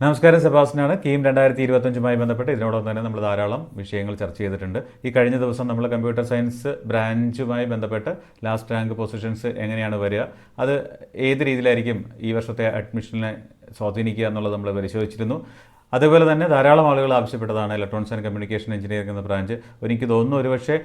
നമസ്കാരം സെബാസ്റ്റിനാണ് കീം രണ്ടായിരത്തി ഇരുപത്തഞ്ചുമായി ബന്ധപ്പെട്ട് ഇതിനോടൊപ്പം തന്നെ നമ്മൾ ധാരാളം വിഷയങ്ങൾ ചർച്ച ചെയ്തിട്ടുണ്ട്. ഈ കഴിഞ്ഞ ദിവസം നമ്മൾ കമ്പ്യൂട്ടർ സയൻസ് ബ്രാഞ്ചുമായി ബന്ധപ്പെട്ട് ലാസ്റ്റ് റാങ്ക് പൊസിഷൻസ് എങ്ങനെയാണ് വരിക അത് ഏത് രീതിയിലായിരിക്കും ഈ വർഷത്തെ അഡ്മിഷനെ സ്വാധീനിക്കുക എന്നുള്ളത് നമ്മൾ പരിശോധിച്ചിരുന്നു. അതേപോലെ തന്നെ ധാരാളം ആളുകൾ ആവശ്യപ്പെട്ടതാണ് ഇലക്ട്രോണിക്സ് ആൻഡ് കമ്മ്യൂണിക്കേഷൻ എഞ്ചിനീയറിംഗ് എന്ന ബ്രാഞ്ച് എനിക്ക് തോന്നുന്നു ഒരുപക്ഷെ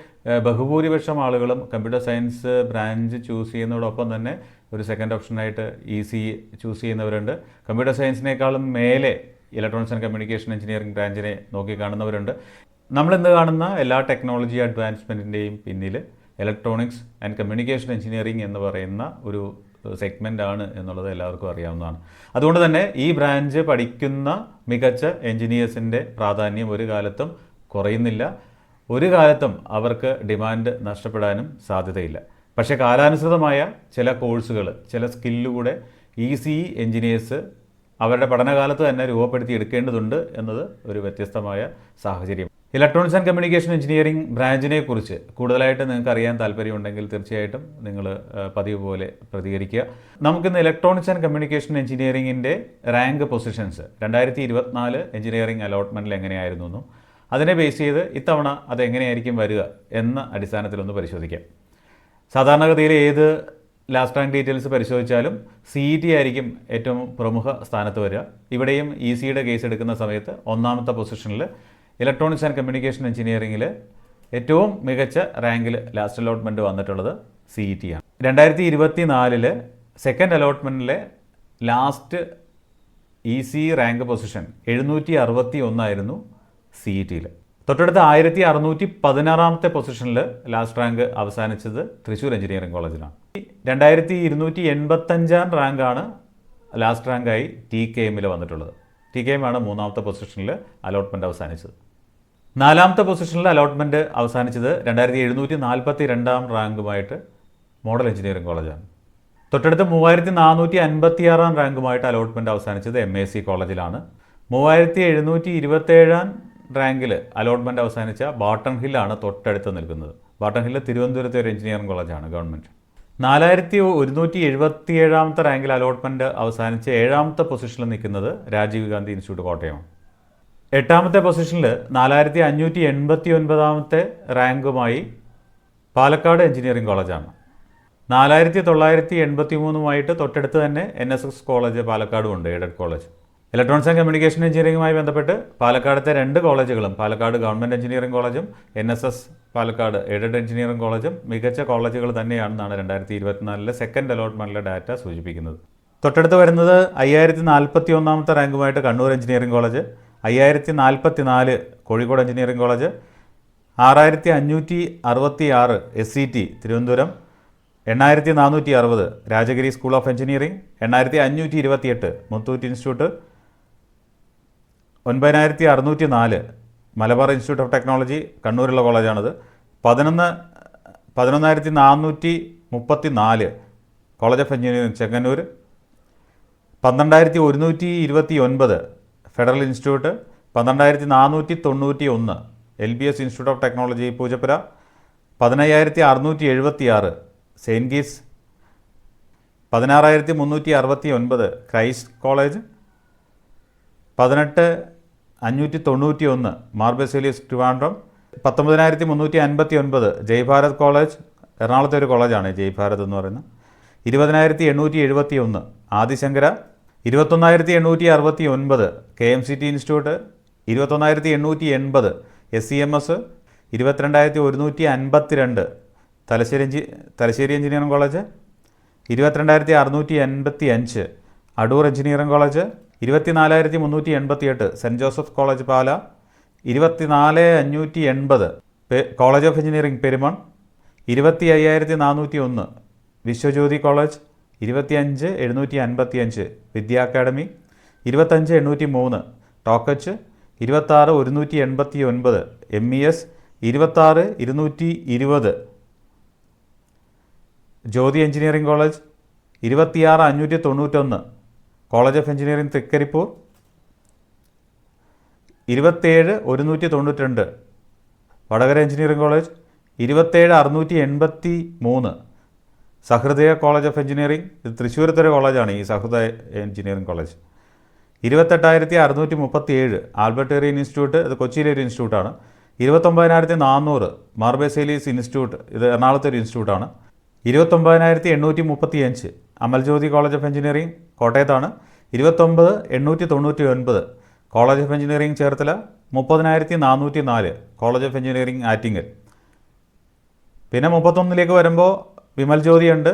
ബഹുഭൂരിപക്ഷം ആളുകളും കമ്പ്യൂട്ടർ സയൻസ് ബ്രാഞ്ച് ചൂസ് ചെയ്യുന്നതോടൊപ്പം തന്നെ ഒരു സെക്കൻഡ് ഓപ്ഷനായിട്ട് ഇ സി ചൂസ് ചെയ്യുന്നവരുണ്ട്. കമ്പ്യൂട്ടർ സയൻസിനേക്കാളും മേലെ ഇലക്ട്രോണിക്സ് ആൻഡ് കമ്മ്യൂണിക്കേഷൻ എഞ്ചിനീയറിംഗ് ബ്രാഞ്ചിനെ നോക്കി കാണുന്നവരുണ്ട്. നമ്മളിന്ന് കാണുന്ന എല്ലാ ടെക്നോളജി അഡ്വാൻസ്മെന്റിന്റെയും പിന്നിൽ ഇലക്ട്രോണിക്സ് ആൻഡ് കമ്മ്യൂണിക്കേഷൻ എഞ്ചിനീയറിംഗ് എന്ന് പറയുന്ന ഒരു സെഗ്മെന്റ് ആണ് എന്നുള്ളത് എല്ലാവർക്കും അറിയാവുന്നതാണ്. അതുകൊണ്ട് തന്നെ ഈ ബ്രാഞ്ച് പഠിക്കുന്ന മികച്ച എൻജിനീയേഴ്സിന്റെ പ്രാധാന്യം ഒരു കാലത്തും കുറയുന്നില്ല. ഒരു കാലത്തും അവർക്ക് ഡിമാൻഡ് നഷ്ടപ്പെടാനും സാധ്യതയില്ല. പക്ഷേ കാലാനുസൃതമായ ചില കോഴ്സുകൾ ചില സ്കില്ലുകൂടെ ഈസി എഞ്ചിനീയേഴ്സ് അവരുടെ പഠനകാലത്ത് തന്നെ രൂപപ്പെടുത്തി എടുക്കേണ്ടതുണ്ട് എന്നത് ഒരു വ്യത്യസ്തമായ സാഹചര്യം ഇലക്ട്രോണിക്സ് ആൻഡ് കമ്മ്യൂണിക്കേഷൻ എഞ്ചിനീയറിംഗ് ബ്രാഞ്ചിനെ കുറിച്ച് കൂടുതലായിട്ട് നിങ്ങൾക്ക് അറിയാൻ താല്പര്യമുണ്ടെങ്കിൽ തീർച്ചയായിട്ടും നിങ്ങൾ പതിവ് പോലെ പ്രതികരിക്കുക. നമുക്കിന്ന് ഇലക്ട്രോണിക്സ് ആൻഡ് കമ്മ്യൂണിക്കേഷൻ എഞ്ചിനീയറിംഗിന്റെ റാങ്ക് പൊസിഷൻസ് രണ്ടായിരത്തി ഇരുപത്തിനാല് എഞ്ചിനീയറിംഗ് അലോട്ട്മെന്റിൽ എങ്ങനെയായിരുന്നു എന്നും അതിനെ ബേസ് ചെയ്ത് ഇത്തവണ അത് എങ്ങനെയായിരിക്കും വരിക എന്ന അടിസ്ഥാനത്തിലൊന്ന് പരിശോധിക്കാം. സാധാരണഗതിയിൽ ഏത് ലാസ്റ്റ് റാങ്ക് ഡീറ്റെയിൽസ് പരിശോധിച്ചാലും സി ഇ ടി ആയിരിക്കും ഏറ്റവും പ്രമുഖ സ്ഥാനത്ത് വരിക. ഇവിടെയും ഇ സിയുടെ കേസ് എടുക്കുന്ന സമയത്ത് ഒന്നാമത്തെ പൊസിഷനിൽ ഇലക്ട്രോണിക്സ് ആൻഡ് കമ്മ്യൂണിക്കേഷൻ എഞ്ചിനീയറിംഗിൽ ഏറ്റവും മികച്ച റാങ്കിൽ ലാസ്റ്റ് അലോട്ട്മെന്റ് വന്നിട്ടുള്ളത് സി ഇ ടി ആണ്. രണ്ടായിരത്തി ഇരുപത്തി നാലിൽ second അലോട്ട്മെന്റിലെ last E C rank position എഴുന്നൂറ്റി അറുപത്തി ഒന്നായിരുന്നു സി ഇ ടിയിൽ തൊട്ടടുത്ത ആയിരത്തി അറുന്നൂറ്റി പതിനാറാമത്തെ പൊസിഷനിൽ ലാസ്റ്റ് റാങ്ക് അവസാനിച്ചത് തൃശ്ശൂർ എഞ്ചിനീയറിംഗ് കോളേജിലാണ് രണ്ടായിരത്തി ഇരുന്നൂറ്റി എൺപത്തഞ്ചാം റാങ്കാണ് ലാസ്റ്റ് റാങ്കായി ടി കെ എമ്മിൽ വന്നിട്ടുള്ളത്. ടി കെ എം ആണ് മൂന്നാമത്തെ പൊസിഷനിൽ അലോട്ട്മെന്റ് അവസാനിച്ചത്. നാലാമത്തെ പൊസിഷനിൽ അലോട്ട്മെന്റ് അവസാനിച്ചത് രണ്ടായിരത്തി എഴുന്നൂറ്റി നാൽപ്പത്തി രണ്ടാം റാങ്കുമായിട്ട് മോഡൽ എഞ്ചിനീയറിംഗ് കോളേജാണ് തൊട്ടടുത്ത് മൂവായിരത്തി നാനൂറ്റി അൻപത്തി ആറാം റാങ്കുമായിട്ട് അലോട്ട്മെന്റ് അവസാനിച്ചത് എം എ സി കോളേജിലാണ് മൂവായിരത്തി എഴുന്നൂറ്റി ഇരുപത്തേഴാം റാങ്കിൽ അലോട്ട്മെന്റ് അവസാനിച്ച ബാട്ടൺ ഹില്ലാണ് തൊട്ടടുത്ത് നിൽക്കുന്നത്. ബാട്ടൺ ഹില്ല് തിരുവനന്തപുരത്തെ ഒരു എഞ്ചിനീയറിംഗ് കോളേജാണ് ഗവൺമെന്റ് നാലായിരത്തി ഒരുന്നൂറ്റി എഴുപത്തി ഏഴാമത്തെ റാങ്കിൽ അലോട്ട്മെന്റ് അവസാനിച്ച് ഏഴാമത്തെ പൊസിഷനിൽ നിൽക്കുന്നത് രാജീവ് ഗാന്ധി ഇൻസ്റ്റിറ്റ്യൂട്ട് കോട്ടയമാണ് എട്ടാമത്തെ പൊസിഷനിൽ നാലായിരത്തി അഞ്ഞൂറ്റി എൺപത്തി ഒൻപതാമത്തെ റാങ്കുമായി പാലക്കാട് എഞ്ചിനീയറിംഗ് കോളേജാണ്. നാലായിരത്തി തൊള്ളായിരത്തി എൺപത്തി മൂന്നുമായിട്ട് തൊട്ടടുത്ത് തന്നെ എൻ എസ് എസ് കോളേജ് പാലക്കാടും ഉണ്ട് aided college. Electronics and communication എഞ്ചിനീയറിംഗുമായി ബന്ധപ്പെട്ട് പാലക്കാടത്തെ രണ്ട് കോളേജുകളും പാലക്കാട് ഗവൺമെന്റ് എഞ്ചിനീയറിംഗ് കോളേജും N S S Palakkad aided engineering കോളേജും മികച്ച കോളേജുകൾ തന്നെയാണെന്നാണ് രണ്ടായിരത്തി ഇരുപത്തിനാലിലെ സെക്കൻഡ് അലോട്ട്മെന്റിലെ ഡാറ്റ സൂചിപ്പിക്കുന്നത്. തൊട്ടടുത്ത് വരുന്നത് അയ്യായിരത്തി നാൽപ്പത്തി ഒന്നാമത്തെ റാങ്കുമായിട്ട് കണ്ണൂർ എഞ്ചിനീയറിംഗ് കോളേജ്. അയ്യായിരത്തി നാൽപ്പത്തി നാല് കോഴിക്കോട് എഞ്ചിനീയറിംഗ് കോളേജ് ആറായിരത്തി അഞ്ഞൂറ്റി അറുപത്തി ആറ് എസ് സി ടി തിരുവനന്തപുരം എണ്ണായിരത്തി നാനൂറ്റി അറുപത് രാജഗിരി സ്കൂൾ ഓഫ് എഞ്ചിനീയറിംഗ് എണ്ണായിരത്തി അഞ്ഞൂറ്റി ഇരുപത്തിയെട്ട് മുത്തൂറ്റ് ഇൻസ്റ്റിറ്റ്യൂട്ട് ഒൻപതിനായിരത്തി അറുന്നൂറ്റി നാല് മലബാർ ഇൻസ്റ്റിറ്റ്യൂട്ട് ഓഫ് ടെക്നോളജി കണ്ണൂരുള്ള കോളേജാണിത് പതിനൊന്ന് പതിനൊന്നായിരത്തി നാനൂറ്റി മുപ്പത്തി നാല് കോളേജ് ഓഫ് എഞ്ചിനീയറിംഗ് ചെങ്ങന്നൂർ പന്ത്രണ്ടായിരത്തി ഒരുന്നൂറ്റി ഇരുപത്തി ഒൻപത് ഫെഡറൽ ഇൻസ്റ്റിറ്റ്യൂട്ട് പന്ത്രണ്ടായിരത്തി നാനൂറ്റി തൊണ്ണൂറ്റി ഒന്ന് L B S institute of technology Poojappura. പതിനയ്യായിരത്തി അറുന്നൂറ്റി എഴുപത്തി ആറ് സെയിന്റ് ഗീസ്. പതിനാറായിരത്തി മുന്നൂറ്റി അറുപത്തി ഒൻപത് ക്രൈസ്റ്റ് കോളേജ്. പതിനെട്ട് അഞ്ഞൂറ്റി തൊണ്ണൂറ്റി ഒന്ന് മാർബസേലിയസ് ട്രിവാൻഡ്രം. പത്തൊമ്പതിനായിരത്തി മുന്നൂറ്റി അൻപത്തി ഒൻപത് ജയ്ഭാരത് കോളേജ്. എറണാകുളത്തെ ഒരു കോളേജാണ് ജയ്ഭാരത് എന്ന് പറയുന്നത്. ഇരുപതിനായിരത്തി എണ്ണൂറ്റി എഴുപത്തി ഒന്ന് ആദിശങ്കര. ഇരുപത്തൊന്നായിരത്തി എണ്ണൂറ്റി അറുപത്തി ഒൻപത് K M C T institute ഇരുപത്തൊന്നായിരത്തി എണ്ണൂറ്റി എൺപത് എസ് സി എം എസ് ഇരുപത്തിരണ്ടായിരത്തി ഒരുന്നൂറ്റി അൻപത്തി രണ്ട് തലശ്ശേരി എഞ്ചി തലശ്ശേരി എഞ്ചിനീയറിംഗ് കോളേജ് ഇരുപത്തിരണ്ടായിരത്തി അറുന്നൂറ്റി എൺപത്തി അഞ്ച് അടൂർ എഞ്ചിനീയറിംഗ് കോളേജ് ഇരുപത്തിനാലായിരത്തി മുന്നൂറ്റി എൺപത്തി എട്ട് സെന്റ് ജോസഫ് കോളേജ് പാല ഇരുപത്തിനാല് അഞ്ഞൂറ്റി എൺപത് കോളേജ് ഓഫ് എഞ്ചിനീയറിംഗ് പെരുമൺ ഇരുപത്തി അയ്യായിരത്തി നാനൂറ്റി ഒന്ന് വിശ്വജ്യോതി കോളേജ് ഇരുപത്തിയഞ്ച് എഴുന്നൂറ്റി അൻപത്തി അഞ്ച് വിദ്യ അക്കാഡമി ഇരുപത്തഞ്ച് എണ്ണൂറ്റി മൂന്ന് ടോക്കച്ച് ഇരുപത്താറ് ഒരുന്നൂറ്റി എൺപത്തി ഒൻപത് എം ഇ എസ് ഇരുപത്താറ് ഇരുന്നൂറ്റി ഇരുപത് ജ്യോതി എഞ്ചിനീയറിംഗ് കോളേജ് ഇരുപത്തിയാറ് അഞ്ഞൂറ്റി തൊണ്ണൂറ്റൊന്ന് കോളേജ് ഓഫ് എഞ്ചിനീയറിംഗ് തൃക്കരിപ്പൂർ ഇരുപത്തേഴ് ഒരുന്നൂറ്റി തൊണ്ണൂറ്റി രണ്ട് വടകര എഞ്ചിനീയറിംഗ് കോളേജ് ഇരുപത്തേഴ് അറുന്നൂറ്റി എൺപത്തി മൂന്ന് സഹൃദയ കോളേജ് ഓഫ് എഞ്ചിനീയറിംഗ് ഇത് തൃശ്ശൂരത്തൊരു കോളേജാണ് ഈ സഹൃദയ എഞ്ചിനീയറിംഗ് കോളേജ്. ഇരുപത്തെട്ടായിരത്തി അറുന്നൂറ്റി മുപ്പത്തി ഏഴ് ആൽബർട്ടേറിയൻ ഇൻസ്റ്റിറ്റ്യൂട്ട് ഇത് കൊച്ചിയിലെ ഒരു ഇൻസ്റ്റിറ്റ്യൂട്ടാണ്. ഇരുപത്തൊമ്പതിനായിരത്തി നാനൂറ് മാർബേസേലീസ് ഇൻസ്റ്റിറ്റ്യൂട്ട് ഇത് എറണാകുളത്തെ ഒരു ഇൻസ്റ്റിറ്റ്യൂട്ടാണ്. ഇരുപത്തൊമ്പതിനായിരത്തി എണ്ണൂറ്റി മുപ്പത്തി അഞ്ച് അമൽജ്യോതി കോളേജ് ഓഫ് എഞ്ചിനീയറിംഗ് കോട്ടയത്താണ്. ഇരുപത്തൊമ്പത് എണ്ണൂറ്റി തൊണ്ണൂറ്റി ഒൻപത് കോളേജ് ഓഫ് എഞ്ചിനീയറിംഗ് ചേർത്തല. മുപ്പതിനായിരത്തി നാനൂറ്റി നാല് കോളേജ് ഓഫ് എഞ്ചിനീയറിംഗ് ആറ്റിങ്ങൽ. പിന്നെ മുപ്പത്തൊന്നിലേക്ക് വരുമ്പോൾ വിമൽ ജ്യോതി ഉണ്ട്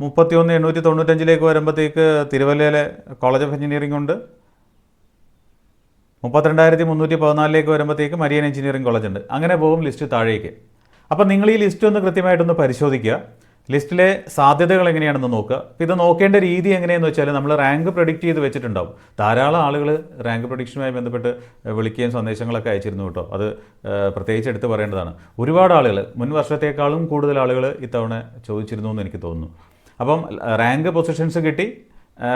മുപ്പത്തിയൊന്ന് എണ്ണൂറ്റി തൊണ്ണൂറ്റഞ്ചിലേക്ക് വരുമ്പോഴത്തേക്ക് തിരുവല്ലയിലെ കോളേജ് ഓഫ് എഞ്ചിനീയറിംഗ് ഉണ്ട്. മുപ്പത്തിരണ്ടായിരത്തി മുന്നൂറ്റി പതിനാലിലേക്ക് വരുമ്പോഴത്തേക്ക് മരിയൻ എഞ്ചിനീയറിംഗ് കോളേജ് ഉണ്ട്. അങ്ങനെ പോകും ലിസ്റ്റ് താഴേക്ക്. അപ്പോൾ നിങ്ങൾ ഈ ലിസ്റ്റ് ഒന്ന് കൃത്യമായിട്ടൊന്ന് പരിശോധിക്കുക. ലിസ്റ്റിലെ സാധ്യതകൾ എങ്ങനെയാണെന്ന് നോക്കുക. ഇത് നോക്കേണ്ട രീതി എങ്ങനെയെന്ന് വെച്ചാൽ നമ്മൾ റാങ്ക് പ്രൊഡിക്റ്റ് ചെയ്ത് വെച്ചിട്ടുണ്ടാവും. ധാരാളം ആളുകൾ റാങ്ക് പ്രൊഡിക്ഷനുമായി ബന്ധപ്പെട്ട് വിളിക്കുകയും സന്ദേശങ്ങളൊക്കെ അയച്ചിരുന്നു കേട്ടോ. അത് പ്രത്യേകിച്ച് എടുത്ത് പറയേണ്ടതാണ്. ഒരുപാട് ആളുകൾ മുൻ വർഷത്തേക്കാളും കൂടുതൽ ആളുകൾ ഇത്തവണ ചോദിച്ചിരുന്നു എന്ന് എനിക്ക് തോന്നുന്നു. അപ്പം റാങ്ക് പൊസിഷൻസ് കിട്ടി.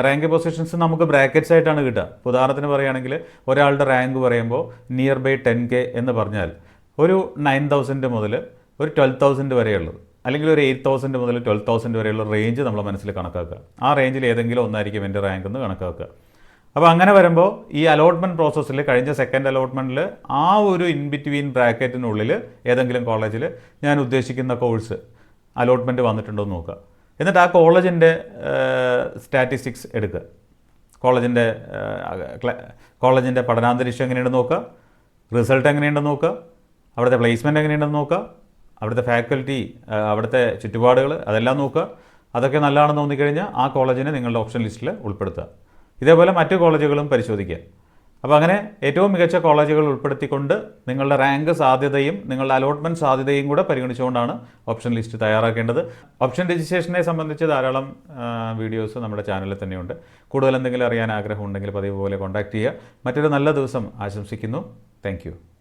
റാങ്ക് പൊസിഷൻസ് നമുക്ക് ബ്രാക്കറ്റ്സ് ആയിട്ടാണ് കിട്ടുക. ഉദാഹരണത്തിന് പറയുകയാണെങ്കിൽ ഒരാളുടെ റാങ്ക് പറയുമ്പോൾ നിയർ ബൈ ടെൻ കെ എന്ന് പറഞ്ഞാൽ ഒരു നയൻ തൗസൻഡ് മുതൽ ഒരു ട്വൽവ് തൗസൻഡ് വരെയുള്ളത്. അല്ലെങ്കിൽ ഒരു എയ്റ്റ് തൗസൻഡ് മുതൽ ട്വൽവ് തൗസൻഡ് വരെയുള്ള റേഞ്ച് നമ്മൾ മനസ്സിൽ കണക്കാക്കുക. ആ റേഞ്ചിൽ ഏതെങ്കിലും ഒന്നായിരിക്കും എന്റെ റാങ്ക് എന്ന് കണക്കാക്കുക. അപ്പോൾ അങ്ങനെ വരുമ്പോൾ ഈ അലോട്ട്മെന്റ് പ്രോസസ്സിൽ കഴിഞ്ഞ സെക്കൻഡ് അലോട്ട്മെന്റിൽ ആ ഒരു ഇൻ ബിറ്റ്വീൻ ബ്രാക്കറ്റിനുള്ളിൽ ഏതെങ്കിലും കോളേജിൽ ഞാൻ ഉദ്ദേശിക്കുന്ന കോഴ്സ് അലോട്ട്മെന്റ് വന്നിട്ടുണ്ടോ എന്ന് നോക്കുക. എന്നിട്ട് ആ കോളേജിന്റെ സ്റ്റാറ്റിസ്റ്റിക്സ് എടുക്കുക. കോളേജിന്റെ കോളേജിന്റെ പഠനാന്തരീക്ഷം എങ്ങനെയുണ്ടെന്ന് നോക്കുക. റിസൾട്ട് എങ്ങനെയുണ്ടെന്ന് നോക്കുക. അവിടുത്തെ പ്ലേസ്മെന്റ് എങ്ങനെയുണ്ടെന്ന് നോക്കുക. അവിടുത്തെ ഫാക്കൽറ്റി അവിടുത്തെ ചുറ്റുപാടുകൾ അതെല്ലാം നോക്കുക. അതൊക്കെ നല്ലതാണെന്ന് തോന്നിക്കഴിഞ്ഞാൽ ആ കോളേജിനെ നിങ്ങളുടെ ഓപ്ഷൻ ലിസ്റ്റിൽ ഉൾപ്പെടുത്തുക. ഇതേപോലെ മറ്റു കോളേജുകളും പരിശോധിക്കുക. അപ്പോൾ അങ്ങനെ ഏറ്റവും മികച്ച കോളേജുകൾ ഉൾപ്പെടുത്തിക്കൊണ്ട് നിങ്ങളുടെ റാങ്ക് സാധ്യതയും നിങ്ങളുടെ അലോട്ട്മെന്റ് സാധ്യതയും കൂടെ പരിഗണിച്ചുകൊണ്ടാണ് ഓപ്ഷൻ ലിസ്റ്റ് തയ്യാറാക്കേണ്ടത്. ഓപ്ഷൻ രജിസ്ട്രേഷനെ സംബന്ധിച്ച് ധാരാളം വീഡിയോസ് നമ്മുടെ ചാനലിൽ തന്നെയുണ്ട്. കൂടുതൽ എന്തെങ്കിലും അറിയാൻ ആഗ്രഹമുണ്ടെങ്കിൽ പതിവ് പോലെ കോൺടാക്ട് ചെയ്യുക. മറ്റൊരു നല്ല ദിവസം ആശംസിക്കുന്നു. താങ്ക്